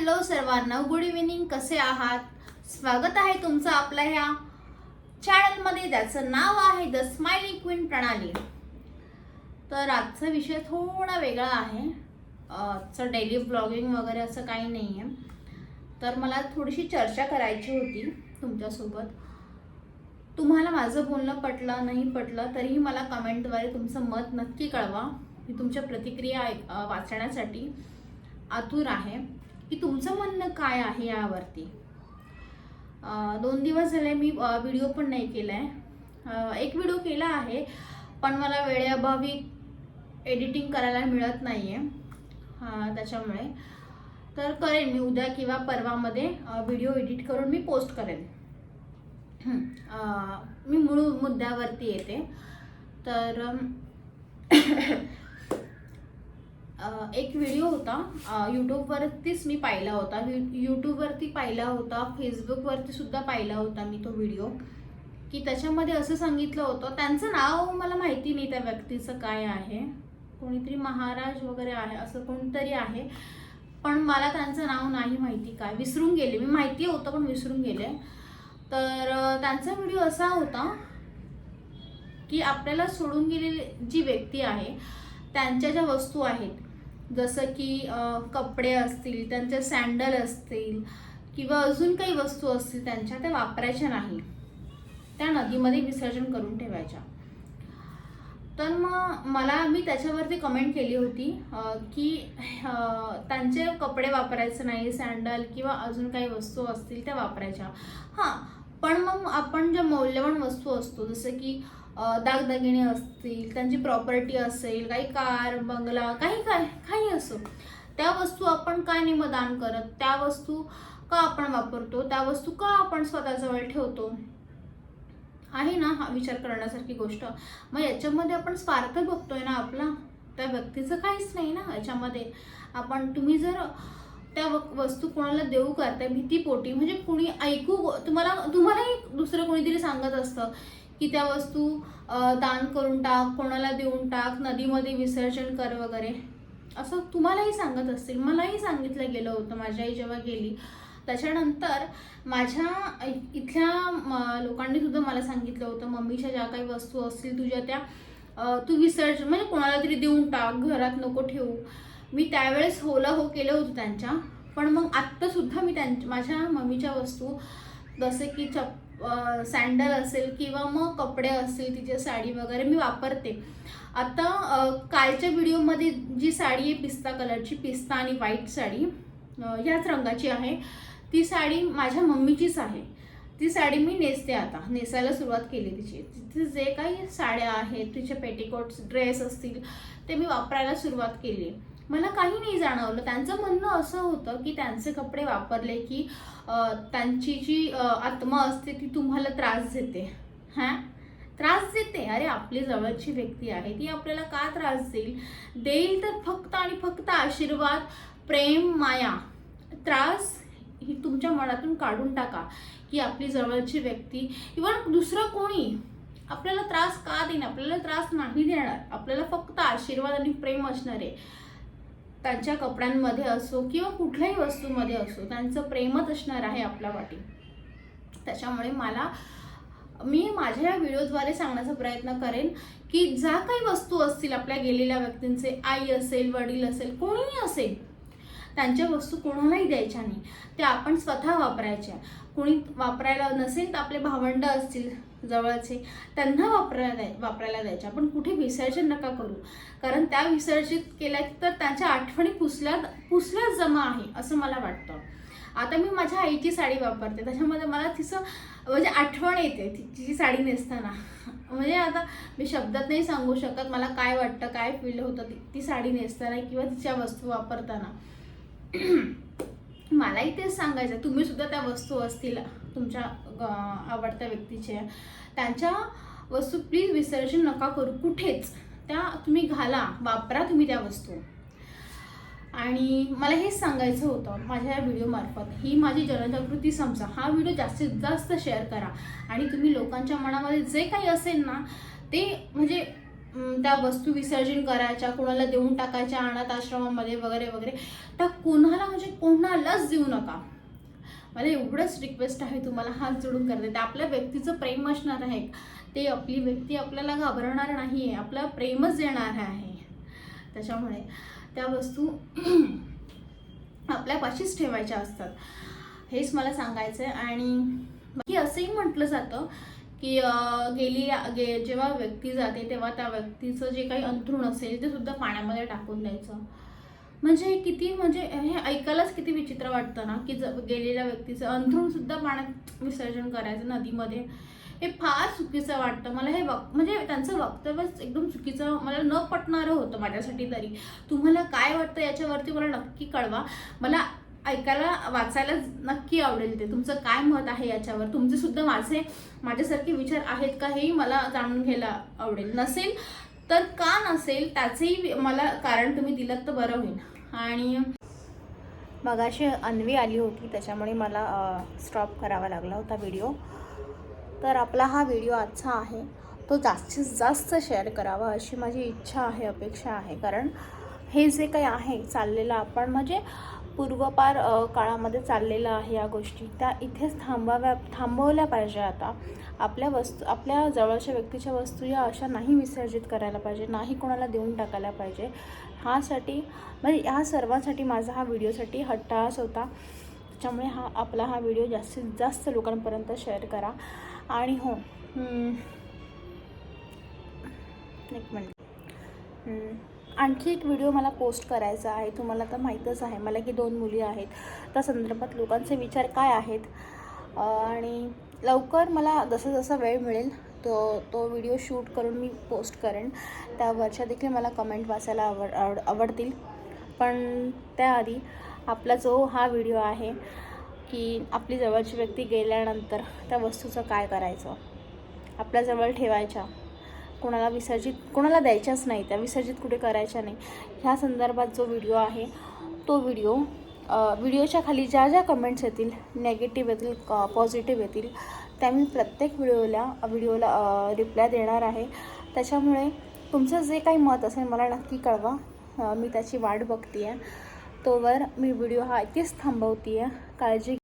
Hello सर्वांना good evening कसे आहात? स्वागत आहे तुमचं आपल्या ह्या चॅनलमध्ये ज्याचं नाव आहे द स्माइलिंग क्वीन प्रणाली. तर आजचा विषय थोडा वेगळा आहे. आजचं डेली ब्लॉगिंग वगैरे असं काही नाही आहे तर मला थोडीशी चर्चा करायची होती तुमच्यासोबत. तुम्हाला माझं बोलणं पटलं नाही पटलं तरीही मला कमेंटद्वारे तुमचं मत नक्की कळवा. मी तुमच्या प्रतिक्रिया ऐक- वाचण्यासाठी आतुर आहे. की तुमचं म्हणणं काय आहे यावरती? दोन दिवस झाले मी व्हिडिओ पण नाही केला आहे एक व्हिडिओ केला आहे पण मला वेळेअभावी एडिटिंग करायला मिळत नाही आहे त्याच्यामुळे. तर करेन मी उद्या किंवा परवामध्ये व्हिडिओ एडिट करून मी पोस्ट करेन. मी मूळ मुद्द्यावरती येते. तर एक व्हिडिओ होता अं, यूट्यूबवरतीच मी पाहिला होता. यू- यूट्यूबवरती पाहिला होता फेसबुकवरती सुद्धा पाहिला होता मी तो व्हिडिओ की त्याच्यामध्ये असं सांगितलं होतं त्यांचं नाव मला माहिती नाही त्या व्यक्तीचं काय आहे. कोणीतरी महाराज वगैरे आहे असं कोणतरी आहे. पण मला त्यांचं नाव नाही माहिती काय. विसरून गेले. मी माहिती होतं पण विसरून गेले. तर त्यांचा व्हिडिओ असा होता की आपल्याला सोडून गेलेली जी व्यक्ती आहे त्यांच्या ज्या वस्तू आहेत जसं की कपडे असतील त्यांचे सँडल असतील किंवा अजून काही वस्तू असतील त्यांच्या त्या वापरायच्या नाही. त्या नदीमध्ये विसर्जन करून ठेवायच्या. तर मग मला मी त्याच्यावरती कमेंट केली होती की त्यांचे कपडे वापरायचे नाही सँडल किंवा अजून काही वस्तू असतील त्या वापरायच्या. हां पण मग आपण ज्या मौल्यवान वस्तू असतो जसं की दागदागिने असतील त्यांची प्रॉपर्टी असेल काही कार बंगला काही काय काही असो. त्या वस्तू आपण काय निमदान करत त्या वस्तू का आपण वापरतो त्या वस्तू का आपण स्वतःजवळ ठेवतो? आहे ना हा विचार करण्यासारखी गोष्ट. मग याच्यामध्ये आपण स्वार्थ बघतोय ना आपला? त्या व्यक्तीचं काहीच नाही ना याच्यामध्ये. आपण तुम्ही जर त्या वस्तू कोणाला देऊ करताय भीतीपोटी म्हणजे कुणी ऐकू तुम्हाला तुम्हालाही दुसरं कोणीतरी सांगत असतं. की त्या वस्तू दान करून टाक कोणाला देऊन टाक नदीमध्ये विसर्जन कर वगैरे. असं तुम्हालाही सांगत असतील. मलाही सांगितलं गेलं होतं. माझी आई जेव्हा गेली त्याच्यानंतर माझ्या इथल्या लोकांनी सुद्धा मला सांगितलं होतं मम्मीच्या ज्या काही वस्तू असतील तुझ्या त्या तू विसर्जन म्हणजे कोणाला तरी देऊन टाक घरात नको ठेवू. मी त्यावेळेस होला हो केलं होतं त्यांच्या. पण मग आत्तासुद्धा मी त्यां माझ्या मम्मीच्या वस्तू जसे की चप सँडल असेल किंवा मग कपडे असतील तिचे साडी वगैरे मी वापरते. आता कालच्या व्हिडिओमध्ये जी साडी आहे पिस्ता कलरची पिस्ता आणि व्हाईट साडी ह्याच रंगाची आहे. ती साडी माझ्या मम्मीचीच आहे. ती साडी मी नेसते आता. नेसायला सुरुवात केली तिची. तिथे जे काही साड्या आहेत तिचे पेटीकोट्स ड्रेस असतील ते मी वापरायला सुरुवात केली मला काही नाही जाणवलं. त्यांचं म्हणणं असं होतं की त्यांचे कपडे वापरले की त्यांची जी आत्मा असते ती तुम्हाला त्रास देते. हां? त्रास देते. अरे आपली जवळची व्यक्ती आहे ती आपल्याला का त्रास देईल? देईल तर फक्त आणि फक्त आशीर्वाद प्रेम माया. त्रास ही तुमच्या मनातून काढून टाका की आपली जवळची व्यक्ती इव्हन दुसरं कोणी आपल्याला त्रास का देईन आपल्याला त्रास नाही देणार. आपल्याला फक्त आशीर्वाद आणि प्रेम असणार. आहे त्यांच्या कपड्यांमध्ये असो किंवा कुठल्याही वस्तूमध्ये असो त्यांचं प्रेमच असणार आहे आपल्या वाटी. त्याच्यामुळे मला मी माझ्या या व्हिडिओद्वारे सांगण्याचा प्रयत्न करेन की ज्या काही वस्तू असतील आपल्या गेलेल्या व्यक्तींचे आई असेल वडील असेल कोणीही असेल त्यांच्या वस्तू कोणालाही द्यायच्या नाही. त्या आपण स्वतः वापरायच्या. कोणी वापरायला नसेल तर आपले भावंड असतील जवळचे त्यांना वापरायला द्याय वापरायला द्यायच्या. आपण कुठे विसर्जन नका करू. कारण त्या विसर्जित केल्या तर त्यांच्या आठवणी पुसल्या पुसल्याच जमा आहे असं मला वाटतं. आता मी माझ्या आईची साडी वापरते. त्याच्यामध्ये मला तिचं म्हणजे आठवण येते तिची साडी नेसताना. म्हणजे आता मी शब्दात नाही सांगू शकत मला काय वाटतं काय फील होतं ती ती साडी नेसताना किंवा तिच्या वस्तू वापरताना. मलाही तेच सांगायचं आहे. तुम्ही सुद्धा त्या वस्तू असतील तुमच्या आवडत्या व्यक्तीच्या त्यांच्या वस्तू प्लीज विसर्जन नका करू. कुठेच. त्या तुम्ही घाला. वापरा तुम्ही त्या वस्तू. आणि मला हेच सांगायचं होतं माझ्या या व्हिडिओमार्फत ही माझी जनजागृती समजा. हा व्हिडिओ जास्तीत जास्त शेअर करा. आणि तुम्ही लोकांच्या मनामध्ये जे काही असेल ना ते म्हणजे त्या वस्तू विसर्जन करायच्या कोणाला देऊन टाकायच्या अनाथ आश्रमामध्ये वगैरे वगैरे. त्या कोणाला म्हणजे कोणालाच देऊ नका. मला एवढंच रिक्वेस्ट आहे तुम्हाला हात जोडून करते. ते आपल्या व्यक्तीचं प्रेम असणार आहे. ते आपली व्यक्ती आपल्याला घाबरणार नाही आहे आपलं प्रेमच देणार आहे. त्याच्यामुळे त्या वस्तू आपल्यापाशीच ठेवायच्या असतात. हेच मला सांगायचं आहे आणि बाकी असंही म्हटलं जातं की गेली गे जेव्हा व्यक्ती जाते तेव्हा त्या व्यक्तीचं जे काही अंथरूण असेल ते सुद्धा पाण्यामध्ये टाकून द्यायचं. म्हणजे हे किती म्हणजे हे ऐकायलाच किती विचित्र वाटतं ना की ज गेलेल्या व्यक्तीचं अंथरूण सुद्धा पाण्यात विसर्जन करायचं नदीमध्ये. हे फार चुकीचं वाटतं. मला हे वक म्हणजे त्यांचं वक्तव्यच एकदम चुकीचं मला न पटणारं होतं माझ्यासाठी तरी. तुम्हाला काय वाटतं याच्यावरती मला नक्की कळवा. मला ऐकायला वाचायला नक्की आवडेल ते. तुमचं काय मत आहे याच्यावर? तुमचे सुद्धा माझे माझ्यासारखे विचार आहेत का हेही मला जाणून घ्यायला आवडेल. नसेल तर का नसेल त्याचंही मला कारण तुम्ही दिलं तर बरं होईल. आणि मगाशी अन्वी आली होती त्याच्यामुळे मला स्टॉप करावा लागला होता व्हिडिओ तर आपला हा व्हिडिओ आजचा आहे. तो जास्तीत जास्त शेअर करावा अशी माझी इच्छा आहे अपेक्षा आहे. कारण हे जे काही आहे चाललेलं आपण म्हणजे पूर्वपार काळामध्ये चाललेलं आहे या गोष्टी. त्या इथेच थांबाव्या थांबवल्या पाहिजे आता. आपल्या वस्तू आपल्या जवळच्या व्यक्तीच्या वस्तू या अशा नाही विसर्जित करायला पाहिजे नाही कोणाला देऊन टाकायला पाहिजे. ह्यासाठी म्हणजे ह्या सर्वांसाठी माझा हा व्हिडिओसाठी हट्टास होता. त्याच्यामुळे हा आपला हा व्हिडिओ जास्तीत जास्त लोकांपर्यंत शेअर करा. आणि हो एक मिनिट. आणखी एक व्हिडिओ मला पोस्ट करायचा आहे. तुम्हाला तर माहीतच आहे. मला की दोन मुली आहेत. त्या संदर्भात लोकांचे विचार काय आहेत? आणि लवकर मला जसं जसा वेळ मिळेल तो तो व्हिडिओ शूट करून मी पोस्ट करेन. त्यावरच्या देखील मला कमेंट वाचायला आवड आवड आवडतील. पण त्याआधी आपला जो हा व्हिडिओ आहे की आपली जवळची व्यक्ती गेल्यानंतर त्या वस्तूचं काय करायचं? आपल्या जवळ ठेवायच्या. कोणाला विसर्जित कोणाला द्यायच्याच नाही त्या विसर्जित कुठे करायच्या नाही. ह्या संदर्भात जो व्हिडिओ आहे तो व्हिडिओ व्हिडिओच्या खाली ज्या ज्या कमेंट्स येतील नेगेटिव्ह येतील पॉझिटिव्ह येतील त्या मी प्रत्येक व्हिडिओला व्हिडिओला रिप्लाय देणार आहे. त्याच्यामुळे तुमचं जे काही मत असेल मला नक्की कळवा. मी त्याची वाट बघते आहे तोवर मी व्हिडिओ हा इथेच थांबवते आहे काळजी